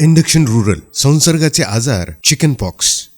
Induction rural संसर्गाचे आजार chicken pox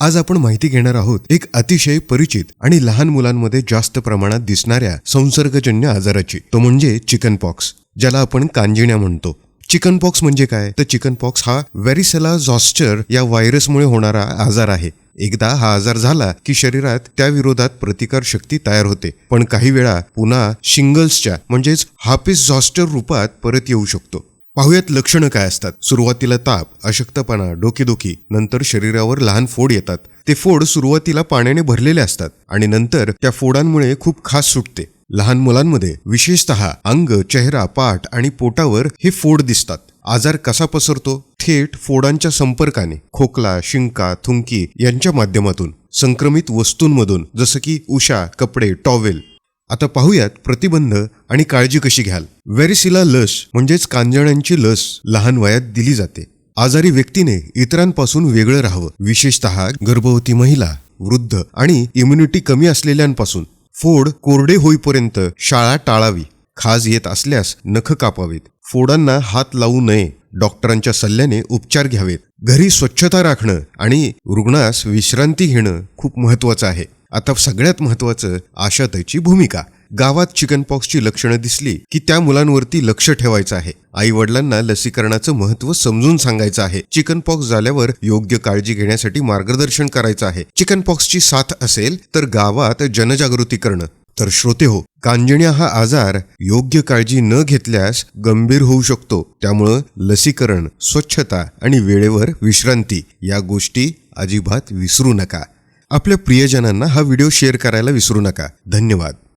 आज आपण माहिती घेणार आहोत एक अतिशय परिचित आणि लहान मुलांमध्ये जास्त प्रमाणात दिसणाऱ्या संसर्गजन्य आजाराची. तो म्हणजे चिकन पॉक्स ज्याला आपण कांजिण्या म्हणतो. चिकन पॉक्स म्हणजे काय? तर चिकन पॉक्स हा व्हेरिसेला झॉस्टर या व्हायरसमुळे होणारा आजार आहे. एकदा हा आजार झाला की शरीरात त्या विरोधात प्रतिकार शक्ती तयार होते. पण काही वेळा पुन्हा शिंगल्सच्या म्हणजेच हापिस झॉस्टर रूपात परत येऊ शकतो. पाहुयात लक्षणं काय असतात? सुरुवातीला ताप अशक्तपणा डोकेदुखी नंतर शरीरावर लहान फोड येतात. ते फोड सुरुवातीला पाण्याने भरलेले असतात आणि नंतर त्या फोडांमुळे खूप खास सुटते. लहान मुलांमध्ये विशेषतः अंग चेहरा पाठ आणि पोटावर हे फोड दिसतात. आजार कसा पसरतो? थेट फोडांच्या संपर्काने. खोकला शिंका थुंकी यांच्या माध्यमातून. संक्रमित वस्तूंमधून जसं की उषा कपडे टॉवेल. आता पाहूयात प्रतिबंध आणि काळजी कशी घ्याल. व्हेरिसिला लस म्हणजेच कांजण्यांची लस लहान वयात दिली जाते. आजारी व्यक्तीने इतरांपासून वेगळं राहावं. विशेषतः गर्भवती महिला वृद्ध आणि इम्युनिटी कमी असलेल्यांपासून. फोड कोरडे होईपर्यंत शाळा टाळावी. खाज येत असल्यास नख कापावीत. फोडांना हात लावू नये. डॉक्टरांच्या सल्ल्याने उपचार घ्यावेत. घरी स्वच्छता राखणं आणि रुग्णास विश्रांती घेणं खूप महत्वाचं आहे. आता सगळ्यात महत्वाचं आशाताईची भूमिका. गावात चिकनपॉक्सची लक्षणं दिसली की त्या मुलांवरती लक्ष ठेवायचं आहे. आई वडिलांना लसीकरणाचं महत्त्व समजून सांगायचं आहे. चिकन पॉक्स झाल्यावर योग्य काळजी घेण्यासाठी मार्गदर्शन करायचं आहे. चिकन पॉक्सची साथ असेल तर गावात जनजागृती करणं. तर श्रोते हो कांजिण्या हा आजार योग्य काळजी न घेतल्यास गंभीर होऊ शकतो. त्यामुळं लसीकरण स्वच्छता आणि वेळेवर विश्रांती या गोष्टी अजिबात विसरू नका. आपल्या प्रियजनांना हा व्हिडिओ शेअर करायला विसरू नका. धन्यवाद.